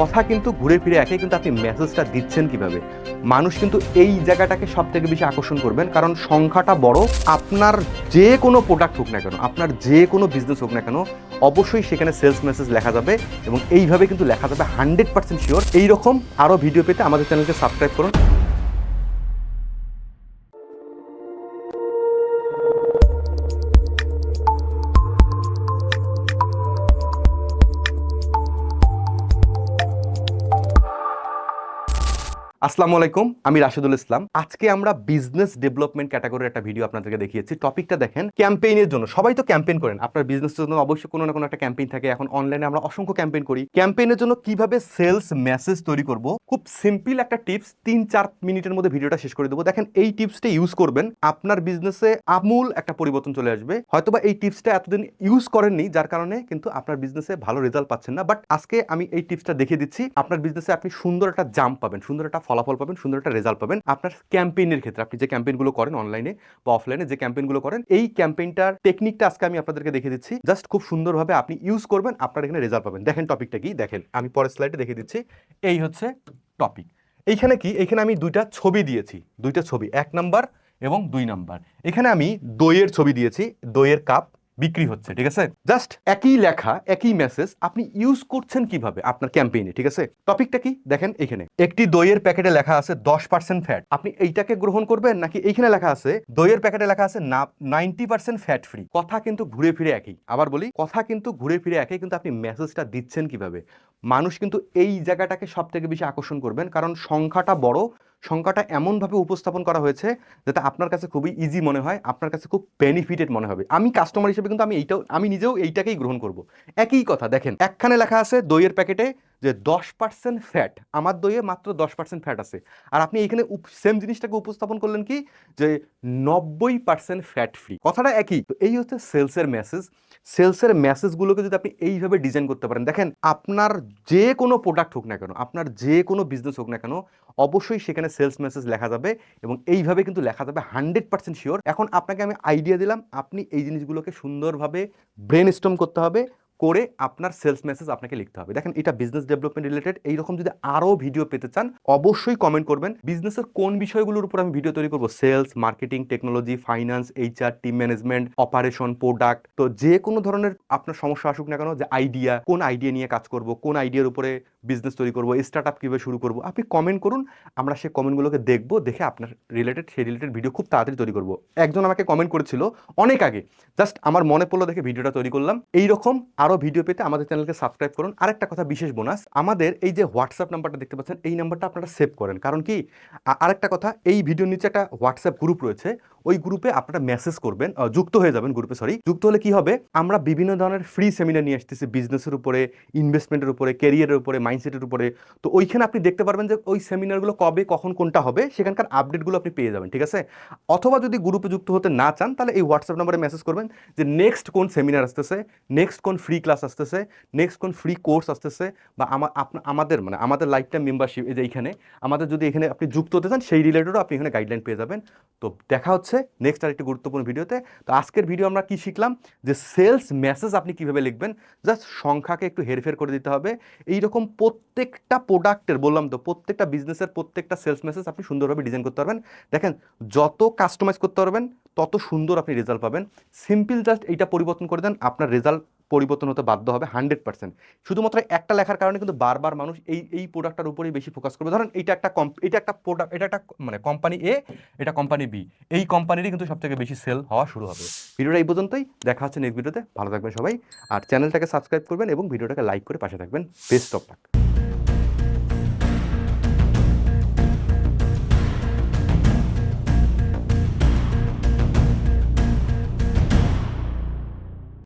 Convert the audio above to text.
কথা কিন্তু ঘুরে ফিরে একে কিন্তু আপনি মেসেজটা দিচ্ছেন কীভাবে? মানুষ কিন্তু এই জায়গাটাকে সব থেকে বেশি আকর্ষণ করবেন, কারণ সংখ্যাটা বড়। আপনার যে কোনো প্রোডাক্ট হোক না কেন, আপনার যে কোনো বিজনেস হোক না কেন, অবশ্যই সেখানে সেলস মেসেজ লেখা যাবে এবং এইভাবে কিন্তু লেখা যাবে হান্ড্রেড পার্সেন্ট শিওর এইরকম আরও ভিডিও পেতে আমাদের চ্যানেলকে সাবস্ক্রাইব করুন। আসসালামু আলাইকুম, আমি রাশিদুল ইসলাম। আজকে আমরা বিজনেস ডেভেলপমেন্ট ক্যাটাগরির একটা ভিডিও আপনাদেরকে দেখিয়েছি। টপিকটা দেখেন ক্যাম্পেইনের জন্য। সবাই তো ক্যাম্পেইন করেন। আপনার বিজনেসের জন্য অবশ্যই কোনো না কোনো একটা ক্যাম্পেইন থাকে। এখন অনলাইনে আমরা অসংখ্য ক্যাম্পেইন করি। ক্যাম্পেইনের জন্য কীভাবে সেলস মেসেজ তৈরি করব? খুব সিম্পল একটা টিপস তিন চার মিনিটের মধ্যে ভিডিওটা শেষ করে দেবো। দেখেন, এই টিপসটা ইউজ করবেন। আপনার বিজনেসে আমূল একটা পরিবর্তন চলে আসবে। হয়তোবা এই টিপসটা এতদিন ইউজ করেননি, যার কারণে কিন্তু আপনার বিজনেসে ভালো রেজাল্ট পাচ্ছেন না। বাট আজকে আমি এই টিপসটা দেখিয়ে দিচ্ছি। আপনার বিজনেসে আপনি সুন্দর একটা জাম্প পাবেন, সুন্দর একটা ফলাফল পাবেন, সুন্দর একটা রেজাল্ট পাবেন। আপনার ক্যাম্পেইনের ক্ষেত্রে, আপনি যে ক্যাম্পেইনগুলো করেন অনলাইনে বা অফলাইনে যে ক্যাম্পেইনগুলো করেন, এই ক্যাম্পেইনটার টেকনিকটা আজকে আমি আপনাদেরকে দেখিয়ে দিচ্ছি। জাস্ট খুব সুন্দরভাবে আপনি ইউজ করবেন, আপনার এখানে রেজাল্ট পাবেন। দেখেন টপিকটা কি? দেখেন, আমি পরের স্লাইডে দেখে দিচ্ছি। এই হচ্ছে টপিক এইখানে কি? এখানে আমি দুইটা ছবি দিয়েছি। দুইটা ছবি, এক নাম্বার এবং দুই নাম্বার এখানে আমি দইয়ের ছবি দিয়েছি, দইয়ের কাপ বিক্রি হচ্ছে, ঠিক আছে? জাস্ট একই লেখা, একই মেসেজ আপনি ইউজ করছেন কীভাবে আপনার ক্যাম্পেইনে ঠিক আছে? টপিকটা কি? দেখেন এখানে। একটি দইয়ের প্যাকেটে লেখা আছে দশ পার্সেন্ট ফ্যাট আপনি এইটাকে গ্রহণ করবেন নাকি এইখানে লেখা আছে, দইয়ের প্যাকেটে লেখা আছে নাইনটি পার্সেন্ট ফ্যাট ফ্রি কথা কিন্তু ঘুরে ফিরে একই। আবার বলি, কথা কিন্তু ঘুরে ফিরে একই, কিন্তু আপনি মেসেজটা দিচ্ছেন কীভাবে? মানুষ কিন্তু এই জায়গাটাকে সব থেকে বেশি আকর্ষণ করবেন, কারণ সংখ্যাটা বড় সংখ্যাটা এমনভাবে উপস্থাপন করা হয়েছে যাতে আপনার কাছে খুবই ইজি মনে হয়, আপনার কাছে খুব বেনিফিটেড মনে হবে। আমি কাস্টমার হিসেবে কিন্তু আমি এইটাও, আমি নিজেও এইটাকেই গ্রহণ করব। একই কথা, দেখেন, একখানে লেখা আছে দইয়ের প্যাকেটে যে দশ পার্সেন্ট ফ্যাট আমার দইয়ে মাত্র দশ পার্সেন্ট ফ্যাট আছে। আর আপনি এখানে সেম জিনিসটাকে উপস্থাপন করলেন কি? যে নব্বই পার্সেন্ট ফ্যাট ফ্রি কথাটা একই। তো এই হচ্ছে সেলসের মেসেজ সেলসের মেসেজগুলোকে যদি আপনি এইভাবে ডিজাইন করতে পারেন, দেখেন আপনার যে কোনো প্রোডাক্ট হোক না কেন, আপনার যে কোনো বিজনেস হোক না কেন, অবশ্যই সেখানে সেলস মেসেজ লেখা যাবে এবং এইভাবে কিন্তু লেখা যাবে হান্ড্রেড পার্সেন্ট শিওর এখন আপনাকে আমি আইডিয়া দিলাম, আপনি এই জিনিসগুলোকে সুন্দরভাবে ব্রেন স্টম করতে হবে। করে আপনার সেলস মেসেজ আপনাকে লিখতে হবে। দেখেন, এটা বিজনেস ডেভেলপমেন্ট রিলেটেড এইরকম যদি আরও ভিডিও পেতে চান, অবশ্যই কমেন্ট করবেন। বিজনেসের কোন বিষয়গুলোর উপর আমি ভিডিও তৈরি করব? Sales marketing technology finance HR team management operation product তো যে কোনো ধরনের আপনার সমস্যা আসুক না কেন, যে আইডিয়া কোন আইডিয়া নিয়ে কাজ করব, কোন আইডিয়ার উপরে বিজনেস তৈরি করব স্টার্ট আপ কীভাবে শুরু করব, আপনি কমেন্ট করুন, আমরা সেই কমেন্টগুলোকে দেখব, দেখে আপনার রিলেটেড সেই রিলেটেড ভিডিও খুব তাড়াতাড়ি তৈরি করব। একজন আমাকে কমেন্ট করেছিল অনেক আগে জাস্ট আমার মনে পড়ল দেখে ভিডিওটা তৈরি করলাম। এইরকম আরও ভিডিও পেতে আমাদের চ্যানেলকে সাবস্ক্রাইব করুন। আরেকটা কথা বিশেষ বোনাস আমাদের এই যে হোয়াটসঅ্যাপ নাম্বারটা দেখতে পাচ্ছেন, এই নাম্বারটা আপনারা সেভ করেন। কারণ কি? আরেকটা কথা, এই ভিডিওর নিচে একটা হোয়াটসঅ্যাপ গ্রুপ রয়েছে ওই গ্রুপে আপনারা মেসেজ করবেন যুক্ত হয়ে যাবেন গ্রুপে সরি যুক্ত হলে কি হবে? আমরা বিভিন্ন ধরনের ফ্রি সেমিনার নিয়ে আসতেছি বিজনেসের উপরে ইনভেস্টমেন্টের উপরে ক্যারিয়ারের উপরে মাইন্ডসেটের উপরে। তো ওইখানে আপনি দেখতে পারবেন যে ওই সেমিনারগুলো কবে, কখন, কোনটা হবে, সেখানকার আপডেটগুলো আপনি পেয়ে যাবেন, ঠিক আছে? অথবা যদি গ্রুপে যুক্ত হতে না চান, তাহলে এই হোয়াটসঅ্যাপ নাম্বারে মেসেজ করবেন যে নেক্সট কোন সেমিনার আসতেছে নেক্সট কোন ফ্রি ক্লাস আসতেছে নেক্সট কোন ফ্রি কোর্স আসতেছে, বা আমা- আপনা- আমাদের মানে আমাদের লাইফ টাইম মেম্বারশিপ এই যে এইখানে, আমাদের যদি এখানে আপনি যুক্ত হতে চান, সেই রিলেটেডও আপনি এখানে গাইডলাইন পেয়ে যাবেন। তো দেখা হচ্ছে নেক্সট আরেকটি গুরুত্বপূর্ণ ভিডিওতে। তো আজকের ভিডিও আমরা কি শিখলাম? যে সেলস মেসেজ আপনি কীভাবে লিখবেন? জাস্ট সংখ্যাকে একটু হেরফের করে দিতে হবে। এই রকম প্রত্যেকটা প্রোডাক্টের বললাম তো, প্রত্যেকটা বিজনেসের প্রত্যেকটা সেলস মেসেজ আপনি সুন্দরভাবে ডিজাইন করতে পারবেন। দেখেন, যত কাস্টমাইজ করতে পারবেন, তত সুন্দর আপনি রেজাল্ট পাবেন। সিম্পল জাস্ট এইটা পরিবর্তন করে দেন, আপনার রেজাল্ট পরিবর্তন হতে বাধ্য হবে হান্ড্রেড পার্সেন্ট। শুধুমাত্র একটা লেখার কারণে কিন্তু বারবার মানুষ এই এই প্রোডাক্টটার উপরেই বেশি ফোকাস করবে। ধরেন এটা একটা কম এটা একটা প্রোডাক্ট এটা একটা মানে কোম্পানি এ এটা কোম্পানি বি এই কোম্পানিরই কিন্তু সব থেকে বেশি সেল হওয়া শুরু হবে। ভিডিওটা এই পর্যন্তই। দেখা হচ্ছে নেক্সট ভিডিওতে ভালো থাকবেন সবাই। আর চ্যানেলটাকে সাবস্ক্রাইব করবেন এবং ভিডিওটাকে লাইক করে পাশে থাকবেন। Best of luck